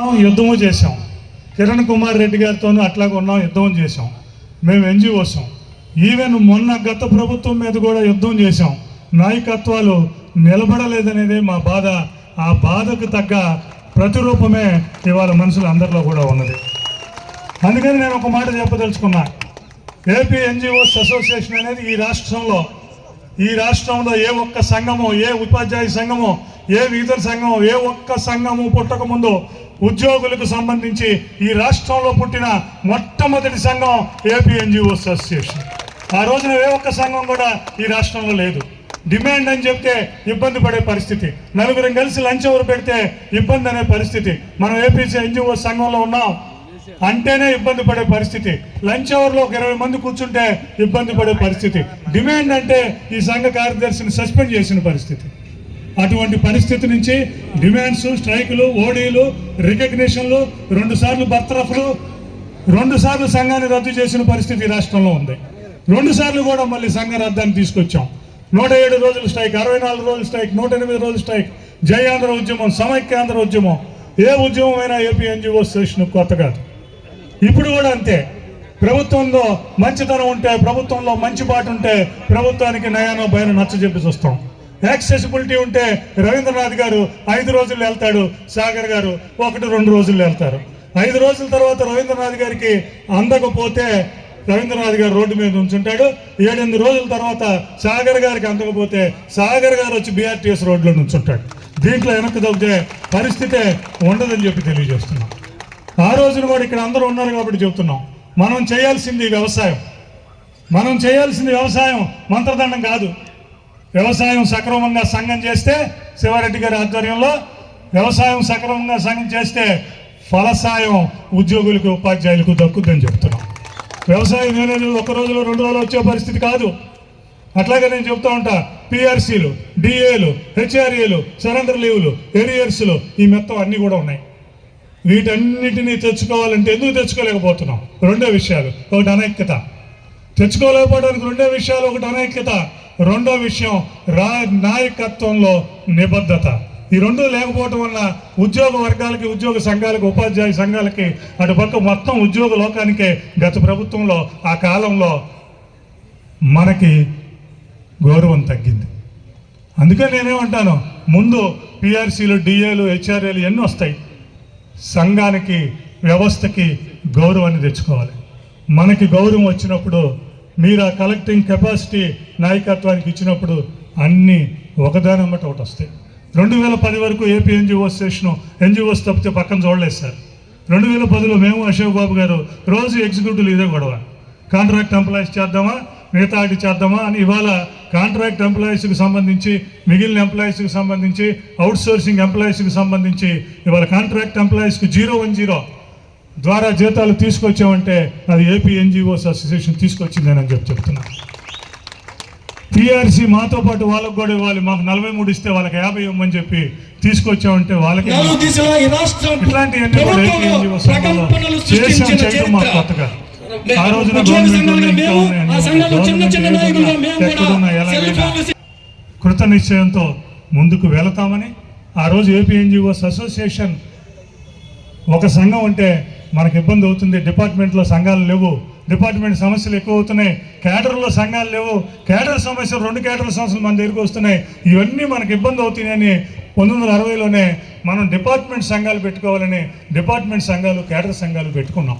ఉన్నాం యుద్ధము చేసాం కిరణ్ కుమార్ రెడ్డి గారితోనూ అట్లాగే ఉన్నాం యుద్ధం చేసాం మేము ఎన్జిఓసాం. ఈవెన్ మొన్న గత ప్రభుత్వం మీద కూడా యుద్ధం చేసాం నాయకత్వాలు నిలబడలేదనేదే మా బాధ. ఆ బాధకు తగ్గ ప్రతిరూపమే ఇవాళ మనుషులు అందరిలో కూడా ఉన్నది. అందుకని నేను ఒక మాట చెప్పదలుచుకున్నా. ఏపీ ఎన్జిఓస్ అసోసియేషన్ అనేది ఈ రాష్ట్రంలో ఈ రాష్ట్రంలో ఏ ఒక్క సంఘము ఏ ఉపాధ్యాయ సంఘము ఏ విధుల సంఘము ఏ ఒక్క సంఘము పుట్టకముందు ఉద్యోగులకు సంబంధించి ఈ రాష్ట్రంలో పుట్టిన మొట్టమొదటి సంఘం ఏపీ ఎన్జిఓస్ అసోసియేషన్ ఆ రోజున ఏ ఒక్క సంఘం కూడా ఈ రాష్ట్రంలో లేదు. డిమాండ్ అని చెప్తే ఇబ్బంది పడే పరిస్థితి. నలుగురం కలిసి లంచ్ ఎవరు పెడితే ఇబ్బంది అనే పరిస్థితి. మనం ఏపీ ఎన్జిఓ సంఘంలో ఉన్నాం అంటేనే ఇబ్బంది పడే పరిస్థితి. లంచ్ అవర్లో ఒక ఇరవై మంది కూర్చుంటే ఇబ్బంది పడే పరిస్థితి. డిమాండ్ అంటే ఈ సంఘ కార్యదర్శిని సస్పెండ్ చేసిన పరిస్థితి. అటువంటి పరిస్థితి నుంచి డిమాండ్స్ స్ట్రైకులు ఓడీలు రికగ్నిషన్లు రెండు సార్లు బర్తరఫ్లు రెండు సార్లు సంఘాన్ని రద్దు చేసిన పరిస్థితి రాష్ట్రంలో ఉంది. రెండు సార్లు కూడా మళ్ళీ సంఘ రద్దాన్ని తీసుకొచ్చాం. నూట ఏడు రోజులు స్ట్రైక్ అరవై నాలుగు రోజులు స్ట్రైక్ నూట ఎనిమిది రోజులు స్ట్రైక్ జై ఆంధ్ర ఉద్యమం సమైక్యాంధ్ర ఉద్యమం. ఏ ఉద్యమం అయినా ఏపీ ఎన్జిఓ స్టేషన్ కొత్త కాదు. ఇప్పుడు కూడా అంతే. ప్రభుత్వంలో మంచితనం ఉంటే ప్రభుత్వంలో మంచి బాట ఉంటే ప్రభుత్వానికి నయానో భయం నచ్చ వస్తాం. చూస్తాం యాక్సెసిబిలిటీ ఉంటే రవీంద్రనాథ్ గారు ఐదు రోజులు వెళ్తాడు సాగర్ గారు ఒకటి రెండు రోజులు వెళ్తారు. ఐదు రోజుల తర్వాత రవీంద్రనాథ్ గారికి అందకపోతే రవీంద్రనాథ్ గారు రోడ్డు మీద ఉంచుంటాడు ఏడెనిమిది రోజుల తర్వాత సాగర్ గారికి అందకపోతే సాగర్ గారు వచ్చి బీఆర్టీఎస్ రోడ్లో నుంచుంటాడు. దీంట్లో వెనక్కి తగ్గితే పరిస్థితే ఉండదని చెప్పి తెలియజేస్తున్నాం. ఆ రోజున కూడా ఇక్కడ అందరూ ఉన్నారు కాబట్టి చెప్తున్నాం మనం చేయాల్సింది వ్యవసాయం. మనం చేయాల్సింది వ్యవసాయం మంత్రదండం కాదు. వ్యవసాయం సక్రమంగా సంఘం చేస్తే శివారెడ్డి గారి ఆధ్వర్యంలో వ్యవసాయం సక్రమంగా సంఘం చేస్తే ఫలసాయం ఉద్యోగులకు ఉపాధ్యాయులకు దక్కుద్దని చెప్తున్నాం. వ్యవసాయం యూనియన్లు ఒక రోజులో రెండు రోజులు వచ్చే పరిస్థితి కాదు. అట్లాగే నేను చెప్తా ఉంటా పిఆర్సీలు డిఏలు హెచ్ఆర్ఏలు సరెండర్ లీవ్లు ఎరియర్స్లు ఈ మొత్తం అన్నీ కూడా ఉన్నాయి. వీటన్నిటినీ తెచ్చుకోవాలంటే ఎందుకు తెచ్చుకోలేకపోతున్నాం? రెండో విషయాలు. ఒకటి అనైక్యత. తెచ్చుకోలేకపోవడానికి రెండో విషయాలు. ఒకటి అనైక్యత. రెండో విషయం రా నాయకత్వంలో నిబద్ధత. ఈ రెండు లేకపోవటం వల్ల ఉద్యోగ వర్గాలకి ఉద్యోగ సంఘాలకి ఉపాధ్యాయ సంఘాలకి అటు పక్క మొత్తం ఉద్యోగ లోకానికే గత ప్రభుత్వంలో ఆ కాలంలో మనకి గౌరవం తగ్గింది. అందుకే నేనేమంటాను ముందు పిఆర్సీలు డిఏలు హెచ్ఆర్ఏలు ఎన్ని వస్తాయి. సంఘానికి వ్యవస్థకి గౌరవాన్ని తెచ్చుకోవాలి. మనకి గౌరవం వచ్చినప్పుడు మీరు ఆ కలెక్టింగ్ కెపాసిటీ నాయకత్వానికి ఇచ్చినప్పుడు అన్నీ ఒకదానమ్మట ఒకటి వస్తాయి. రెండు వేల పది వరకు ఏపీ ఎన్జిఓ స్టేషన్ ఎన్జిఓస్ తప్పితే పక్కన చూడలేదు సార్. రెండు వేల పదిలో మేము అశోక్ బాబు గారు రోజు ఎగ్జిక్యూటివ్లు ఇదే గొడవ. కాంట్రాక్ట్ ఎంప్లాయీస్ చేద్దామా? మిగతా వాటి చేద్దామా? అని ఇవాళ కాంట్రాక్ట్ ఎంప్లాయీస్కి సంబంధించి మిగిలిన ఎంప్లాయీస్కి సంబంధించి అవుట్సోర్సింగ్ ఎంప్లాయీస్కి సంబంధించి ఇవాళ కాంట్రాక్ట్ ఎంప్లాయీస్కి జీరో వన్ జీరో ద్వారా జీతాలు తీసుకొచ్చామంటే అది ఏపీ ఎన్జిఓస్ అసోసియేషన్ తీసుకొచ్చిందని అని చెప్పి చెప్తున్నా. టీఆర్సీ మాతో పాటు వాళ్ళకు కూడా ఇవ్వాలి. మాకు నలభై మూడు ఇస్తే వాళ్ళకి యాభై ఇవ్వమని చెప్పి తీసుకొచ్చామంటే వాళ్ళకి ఇట్లాంటివన్నీ మాకు కొత్త చరిత్ర. కాదు ఆ రోజున కృత నిశ్చయంతో ముందుకు వెళతామని ఆ రోజు ఏపీ ఎన్జిఓస్ అసోసియేషన్ ఒక సంఘం ఉంటే మనకు ఇబ్బంది అవుతుంది. డిపార్ట్మెంట్లో సంఘాలు లేవు. డిపార్ట్మెంట్ సమస్యలు ఎక్కువ అవుతున్నాయి. క్యాడర్లో సంఘాలు లేవు. క్యాడర్ సమస్యలు రెండు కేడర్ సమస్యలు మన దగ్గరికి వస్తున్నాయి. ఇవన్నీ మనకు ఇబ్బంది అవుతున్నాయని పంతొమ్మిది వందల అరవైలోనే మనం డిపార్ట్మెంట్ సంఘాలు పెట్టుకోవాలని డిపార్ట్మెంట్ సంఘాలు క్యాడర్ సంఘాలు పెట్టుకున్నాం.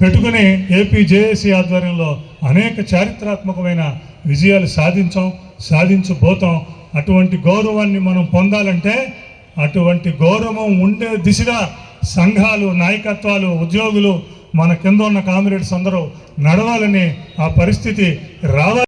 పెట్టుకుని ఏపీ జేఏసీ ఆధ్వర్యంలో అనేక చారిత్రాత్మకమైన విజయాలు సాధించాం సాధించబోతాం అటువంటి గౌరవాన్ని మనం పొందాలంటే అటువంటి గౌరవం ఉండే దిశగా సంఘాలు నాయకత్వాలు ఉద్యోగులు మన కింద ఉన్న కామ్రేడ్స్ అందరూ నడవాలని ఆ పరిస్థితి రావాలి.